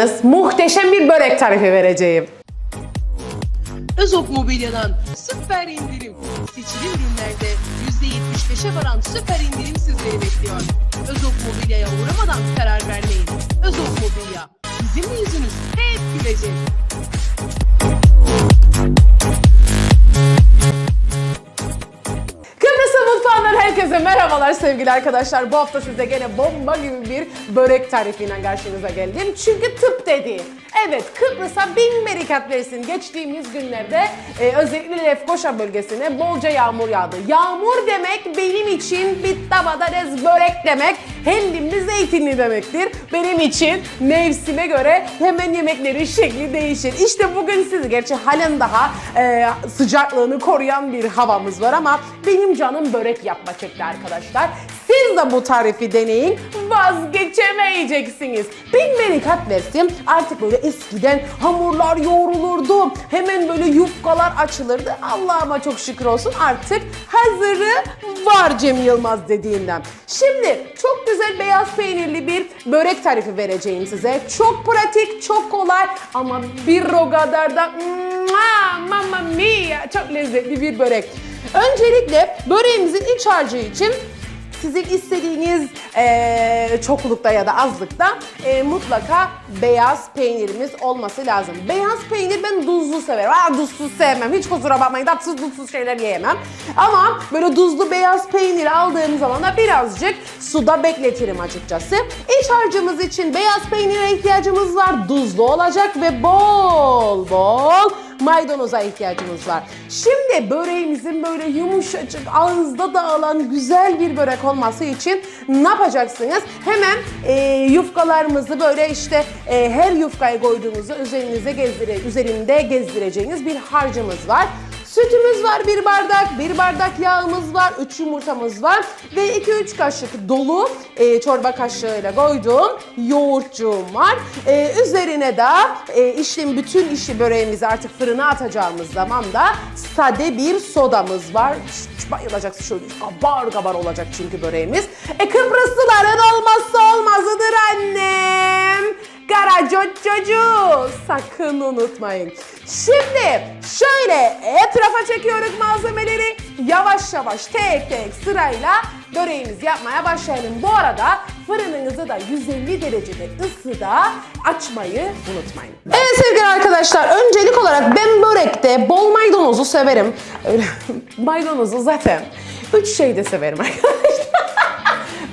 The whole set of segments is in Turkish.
hazırsanız muhteşem bir börek tarifi vereceğim. Özop Mobilya'dan süper indirim. Seçili ürünlerde %75'e varan süper indirim sizleri bekliyor. Özop Mobilya'ya uğramadan karar vermeyin. Özop Mobilya. Bizim yüzünüz hep gülecek. Herkese merhabalar sevgili arkadaşlar. Bu hafta size gene bomba gibi bir börek tarifiyle karşınıza geldim. Çünkü tıp dedi. Evet Kıbrıs'a bin berikat versin. Geçtiğimiz günlerde e, özellikle Lefkoşa bölgesine bolca yağmur yağdı. Yağmur demek benim için bitta badades börek demek. Hendimli zeytinli demektir. Benim için mevsime göre hemen yemeklerin şekli değişir. İşte bugün siz gerçi halen daha e, sıcaklığını koruyan bir havamız var ama benim canım börek yapma çekti arkadaşlar. Siz de bu tarifi deneyin vazgeçemeyeceksiniz. Bin berikat versin artık böyle eskiden hamurlar yoğrulurdu. Hemen böyle yufkalar açılırdı. Allah'ıma çok şükür olsun artık hazırı var Cem Yılmaz dediğinden. Şimdi çok güzel beyaz peynirli bir börek tarifi vereceğim size. Çok pratik, çok kolay ama bir o kadar da mamma mia çok lezzetli bir börek. Öncelikle böreğimizin iç harcı için sizin istediğiniz eee, çoklukta ya da azlıkta eee, mutlaka beyaz peynirimiz olması lazım. Beyaz peynir ben tuzlu severim. Aa, tuzsuz sevmem. Hiç kusura bakmayın. Tatsız tuzsuz şeyler yiyemem. Ama böyle tuzlu beyaz peynir aldığım zaman da birazcık suda bekletirim açıkçası. İç harcımız için beyaz peynire ihtiyacımız var. Tuzlu olacak ve bol bol maydanoza ihtiyacımız var. Şimdi böreğimizin böyle yumuşacık, ağızda dağılan güzel bir börek olması için ne yapacaksınız? Hemen e, yufkalarımızı böyle işte e, her yufkaya koyduğunuzda üzerinize gezdire, üzerinde gezdireceğiniz bir harcımız var. Sütümüz var bir bardak, bir bardak yağımız var, 3 yumurtamız var ve 2-3 kaşık dolu e, çorba kaşığıyla koyduğum yoğurtcuğum var. E, üzerine de e, işlem bütün işi böreğimizi artık fırına atacağımız zaman da sade bir sodamız var. Ş- ş- Bayılacaksın şöyle kabar kabar olacak çünkü böreğimiz. E Kıbrıslıların olmazsa olmazıdır annem. Karacococu sakın unutmayın. Şimdi şöyle etrafa çekiyoruz malzemeleri. Yavaş yavaş tek tek sırayla böreğimizi yapmaya başlayalım. Bu arada fırınınızı da 150 derecede ısıda açmayı unutmayın. Evet sevgili arkadaşlar öncelik olarak ben börekte bol maydanozu severim. Maydanozu zaten üç şeyde severim arkadaşlar.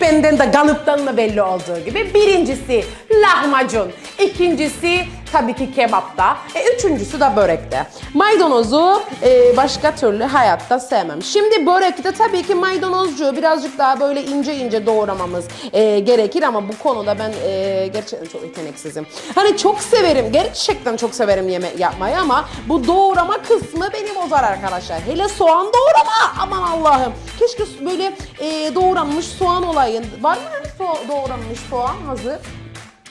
Benden de kalıptan da belli olduğu gibi. Birincisi lahmacun. ikincisi tabii ki kebapta. E, üçüncüsü de börekte. Maydanozu e, başka türlü hayatta sevmem. Şimdi börekte tabii ki maydanozcuğu birazcık daha böyle ince ince doğramamız e, gerekir ama bu konuda ben e, gerçekten çok yeteneksizim. Hani çok severim, gerçekten çok severim yemek yapmayı ama bu doğrama kısmı beni bozar arkadaşlar. Hele soğan doğrama aman Allah'ım. Keşke böyle e, doğranmış soğan olayın. Var mı öyle so- doğranmış soğan hazır?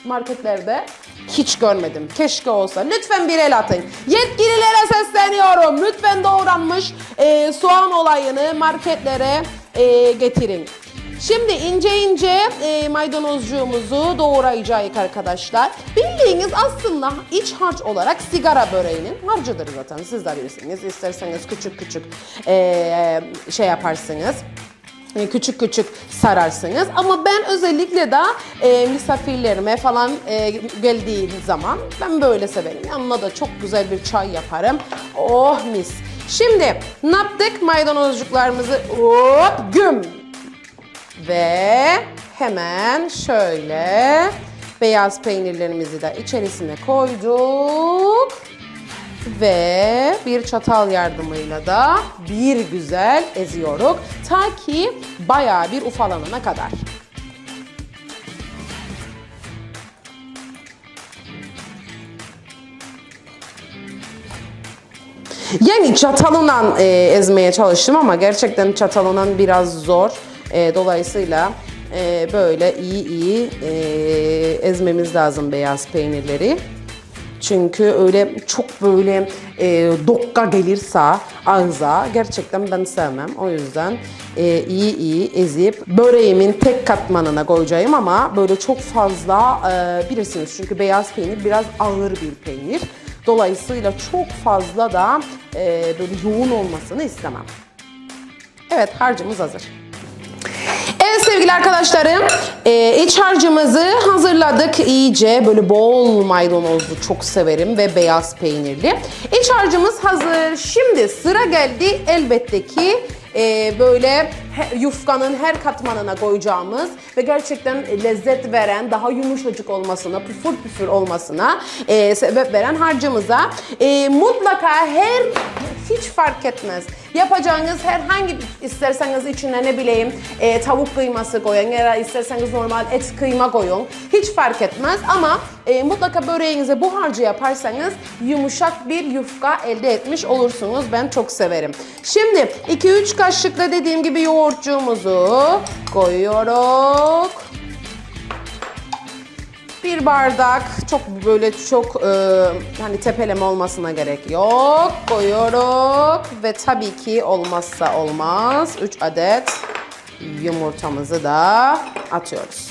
marketlerde hiç görmedim. Keşke olsa. Lütfen bir el atın. Yetkililere sesleniyorum. Lütfen doğranmış e, soğan olayını marketlere e, getirin. Şimdi ince ince e, maydanozcuğumuzu doğrayacağız arkadaşlar. Bildiğiniz aslında iç harç olarak sigara böreğinin harcıdır zaten. Siz de bilirsiniz. İsterseniz küçük küçük e, şey yaparsınız küçük küçük sararsınız. Ama ben özellikle de e, misafirlerime falan e, geldiği zaman ben böyle severim. Yanına da çok güzel bir çay yaparım. Oh mis. Şimdi ne yaptık? Maydanozcuklarımızı hop güm. Ve hemen şöyle beyaz peynirlerimizi de içerisine koyduk. Ve bir çatal yardımıyla da bir güzel eziyoruz. Ta ki bayağı bir ufalanana kadar. Yani çatalından e, ezmeye çalıştım ama gerçekten çatalından biraz zor. E, dolayısıyla e, böyle iyi iyi e, ezmemiz lazım beyaz peynirleri. Çünkü öyle çok böyle e, dokka gelirse ağza gerçekten ben sevmem. O yüzden e, iyi iyi ezip böreğimin tek katmanına koyacağım ama böyle çok fazla e, bilirsiniz çünkü beyaz peynir biraz ağır bir peynir. Dolayısıyla çok fazla da e, böyle yoğun olmasını istemem. Evet harcımız hazır. Sevgili arkadaşlarım, e, iç harcımızı hazırladık iyice. Böyle bol maydanozlu çok severim ve beyaz peynirli. İç harcımız hazır. Şimdi sıra geldi elbette ki e, böyle yufkanın her katmanına koyacağımız ve gerçekten lezzet veren, daha yumuşacık olmasına, püfür püfür olmasına e, sebep veren harcımıza e, mutlaka her hiç fark etmez. Yapacağınız herhangi isterseniz içine ne bileyim e, tavuk kıyması koyun ya da isterseniz normal et kıyma koyun. Hiç fark etmez ama e, mutlaka böreğinize bu harcı yaparsanız yumuşak bir yufka elde etmiş olursunuz. Ben çok severim. Şimdi 2-3 kaşıkla dediğim gibi yoğurtçuğumuzu koyuyoruz. Bir bardak çok böyle çok e, hani tepeleme olmasına gerek yok. Koyuyoruz ve tabii ki olmazsa olmaz 3 adet yumurtamızı da atıyoruz.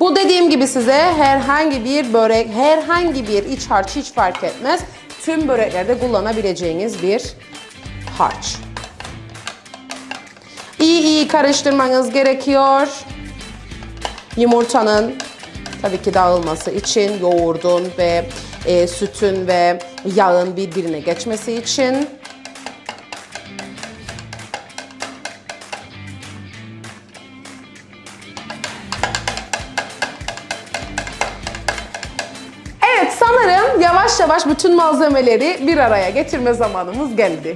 Bu dediğim gibi size herhangi bir börek, herhangi bir iç harç hiç fark etmez. Tüm böreklerde kullanabileceğiniz bir harç. İyi iyi karıştırmanız gerekiyor. Yumurtanın tabii ki dağılması için yoğurdun ve e, sütün ve yağın birbirine geçmesi için Evet sanırım yavaş yavaş bütün malzemeleri bir araya getirme zamanımız geldi.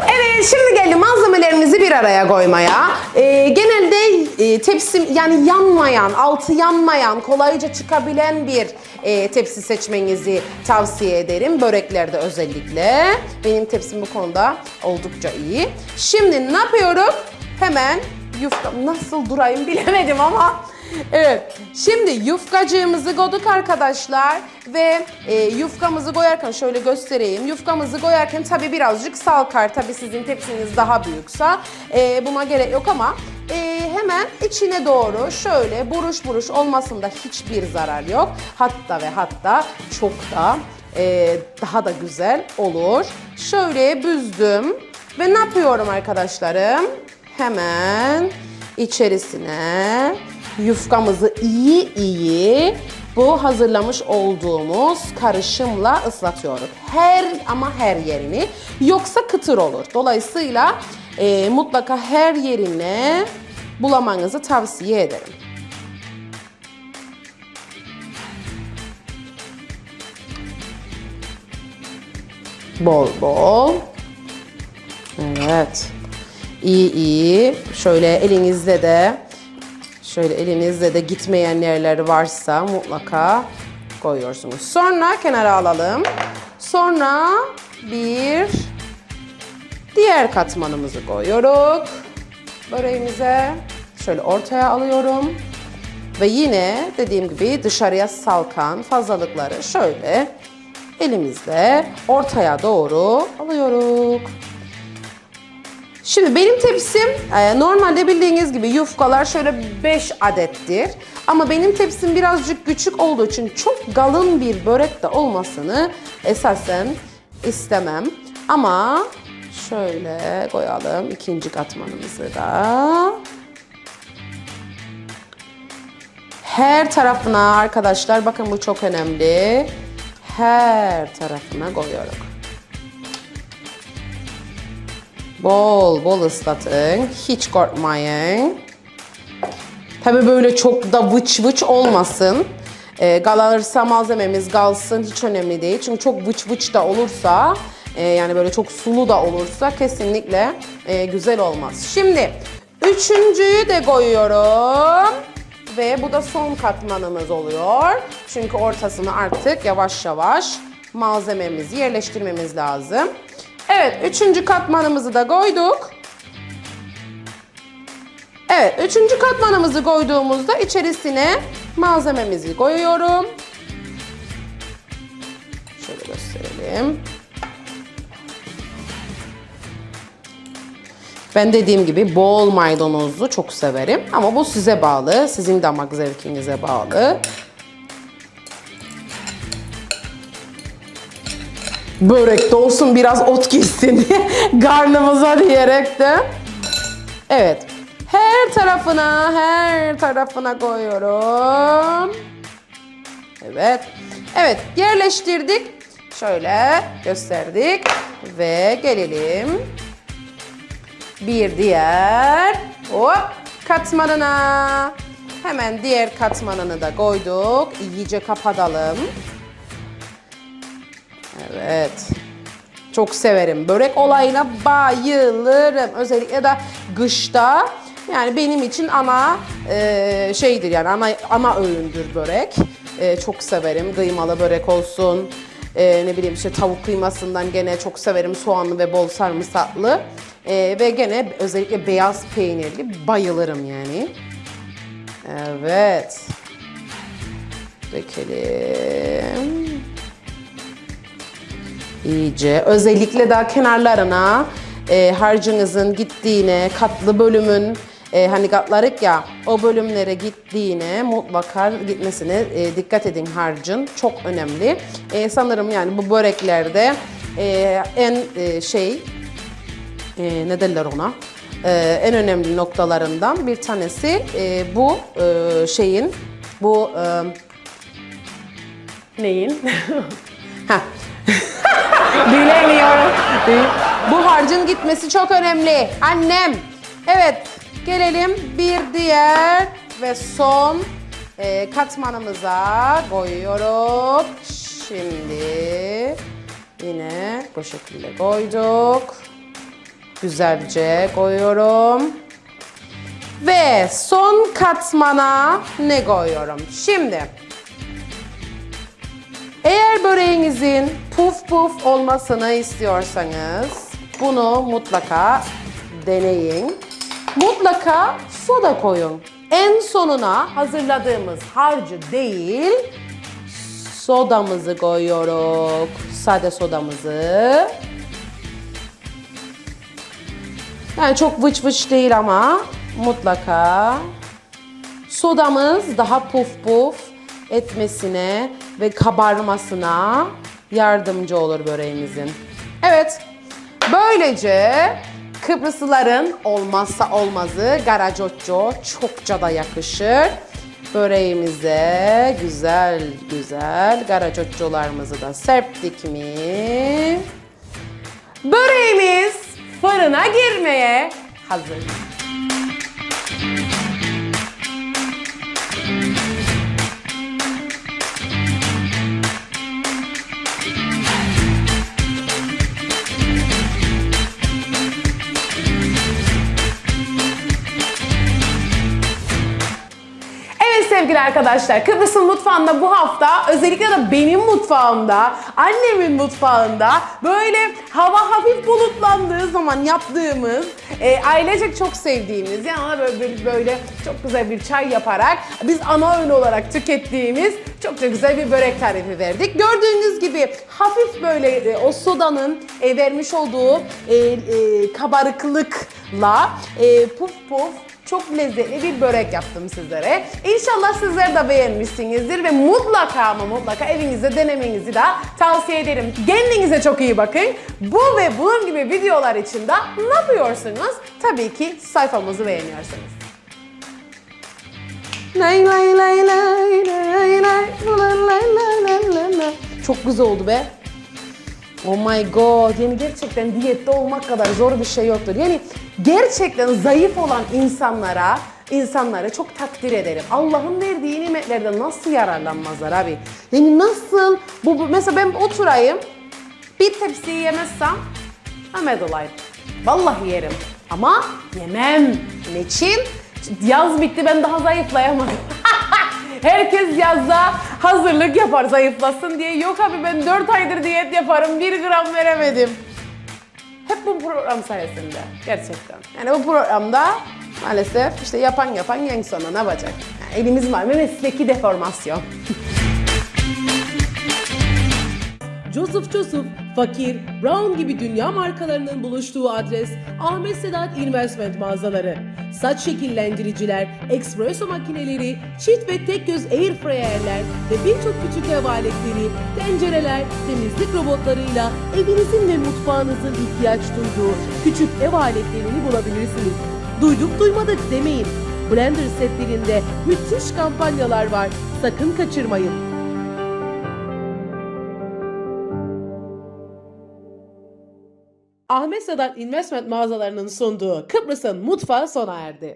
Evet şimdi geldi malzemelerimizi bir araya koymaya. Ee, genelde e, tepsim yani yanmayan, altı yanmayan, kolayca çıkabilen bir e, tepsi seçmenizi tavsiye ederim. Böreklerde özellikle. Benim tepsim bu konuda oldukça iyi. Şimdi ne yapıyorum? Hemen yufka nasıl durayım bilemedim ama Evet, şimdi yufkacığımızı koyduk arkadaşlar ve e, yufkamızı koyarken şöyle göstereyim. Yufkamızı koyarken tabii birazcık salkar. Tabii sizin tepsiniz daha büyükse e, buna gerek yok ama e, hemen içine doğru şöyle buruş buruş olmasında hiçbir zarar yok. Hatta ve hatta çok da e, daha da güzel olur. Şöyle büzdüm ve ne yapıyorum arkadaşlarım? Hemen içerisine yufkamızı iyi iyi bu hazırlamış olduğumuz karışımla ıslatıyoruz. Her ama her yerini yoksa kıtır olur. Dolayısıyla e, mutlaka her yerine bulamanızı tavsiye ederim. Bol bol. Evet. İyi iyi. Şöyle elinizde de şöyle elinizde de gitmeyen yerler varsa mutlaka koyuyorsunuz. Sonra kenara alalım. Sonra bir diğer katmanımızı koyuyoruz. Böreğimize şöyle ortaya alıyorum. Ve yine dediğim gibi dışarıya salkan fazlalıkları şöyle elimizle ortaya doğru alıyoruz. Şimdi benim tepsim e, normalde bildiğiniz gibi yufkalar şöyle 5 adettir. Ama benim tepsim birazcık küçük olduğu için çok kalın bir börek de olmasını esasen istemem. Ama şöyle koyalım ikinci katmanımızı da. Her tarafına arkadaşlar bakın bu çok önemli. Her tarafına koyuyorum. Bol bol ıslatın. Hiç korkmayın. Tabi böyle çok da vıç vıç olmasın. E, galarsa malzememiz galsın hiç önemli değil. Çünkü çok vıç vıç da olursa e, yani böyle çok sulu da olursa kesinlikle e, güzel olmaz. Şimdi üçüncüyü de koyuyorum. Ve bu da son katmanımız oluyor. Çünkü ortasını artık yavaş yavaş malzememizi yerleştirmemiz lazım. Evet, üçüncü katmanımızı da koyduk. Evet, üçüncü katmanımızı koyduğumuzda içerisine malzememizi koyuyorum. Şöyle gösterelim. Ben dediğim gibi bol maydanozlu çok severim. Ama bu size bağlı. Sizin damak zevkinize bağlı. Börek de olsun biraz ot gitsin karnımıza diyerek de. Evet. Her tarafına, her tarafına koyuyorum. Evet. Evet, yerleştirdik. Şöyle gösterdik ve gelelim bir diğer hop katmanına. Hemen diğer katmanını da koyduk. İyice kapatalım. Evet. Çok severim. Börek olayına bayılırım. Özellikle de kışta. Yani benim için ana e, şeydir yani ana ana öğündür börek. E, çok severim. Kıymalı börek olsun. E, ne bileyim işte tavuk kıymasından gene çok severim. Soğanlı ve bol sarımsaklı. E, ve gene özellikle beyaz peynirli bayılırım yani. Evet. Dökelim. İyice. Özellikle daha kenarlarına e, harcınızın gittiğine, katlı bölümün e, hani katlarık ya o bölümlere gittiğine mutlaka gitmesine e, dikkat edin harcın. Çok önemli. E, sanırım yani bu böreklerde e, en e, şey e, ne derler ona? E, en önemli noktalarından bir tanesi e, bu e, şeyin bu e, neyin? ha. Bilemiyorum. Bu harcın gitmesi çok önemli. Annem. Evet. Gelelim bir diğer ve son e, katmanımıza koyuyorum. Şimdi yine bu şekilde koyduk. Güzelce koyuyorum. Ve son katmana ne koyuyorum? Şimdi eğer böreğinizin puf puf olmasını istiyorsanız bunu mutlaka deneyin. Mutlaka soda koyun. En sonuna hazırladığımız harcı değil, sodamızı koyuyoruz. Sade sodamızı. Yani çok vıç vıç değil ama mutlaka Sodamız daha puf puf etmesine ve kabarmasına yardımcı olur böreğimizin. Evet, böylece Kıbrıslıların olmazsa olmazı garacocco çokça da yakışır. Böreğimize güzel güzel garacoccolarımızı da serptik mi? Böreğimiz fırına girmeye hazır. Sevgili arkadaşlar, Kıbrıs'ın mutfağında bu hafta özellikle de benim mutfağımda, annemin mutfağında böyle hava hafif bulutlandığı zaman yaptığımız, e, ailecek çok sevdiğimiz, yanına böyle, böyle, böyle çok güzel bir çay yaparak biz ana öğün olarak tükettiğimiz çok çok güzel bir börek tarifi verdik. Gördüğünüz gibi hafif böyle e, o sodanın e, vermiş olduğu e, e, kabarıklıkla e, puf puf çok lezzetli bir börek yaptım sizlere. İnşallah sizler de beğenmişsinizdir ve mutlaka ama mutlaka evinizde denemenizi de tavsiye ederim. Kendinize çok iyi bakın. Bu ve bunun gibi videolar için de ne yapıyorsunuz? Tabii ki sayfamızı beğeniyorsunuz. Lay lay lay lay lay lay lay lay lay lay. Çok güzel oldu be. Oh my god. Yani gerçekten diyette olmak kadar zor bir şey yoktur. Yani gerçekten zayıf olan insanlara insanları çok takdir ederim. Allah'ın verdiği nimetlerden nasıl yararlanmazlar abi? Yani nasıl bu, bu mesela ben oturayım bir tepsiyi yemezsem Ahmet olayım. Vallahi yerim. Ama yemem. Niçin? Yaz bitti ben daha zayıflayamadım. Herkes yazda hazırlık yapar zayıflasın diye. Yok abi ben 4 aydır diyet yaparım 1 gram veremedim. Bu program sayesinde gerçekten. Yani bu programda maalesef işte yapan yapan en sona ne yapacak? Yani elimiz var mı mesleki deformasyon. Joseph Joseph Fakir, Brown gibi dünya markalarının buluştuğu adres Ahmet Sedat Investment mağazaları. Saç şekillendiriciler, espresso makineleri, çift ve tek göz airfryerler ve birçok küçük ev aletleri, tencereler, temizlik robotlarıyla evinizin ve mutfağınızın ihtiyaç duyduğu küçük ev aletlerini bulabilirsiniz. Duyduk duymadık demeyin. Blender setlerinde müthiş kampanyalar var. Sakın kaçırmayın. Ahmet Sedat Investment mağazalarının sunduğu Kıbrıs'ın mutfağı sona erdi.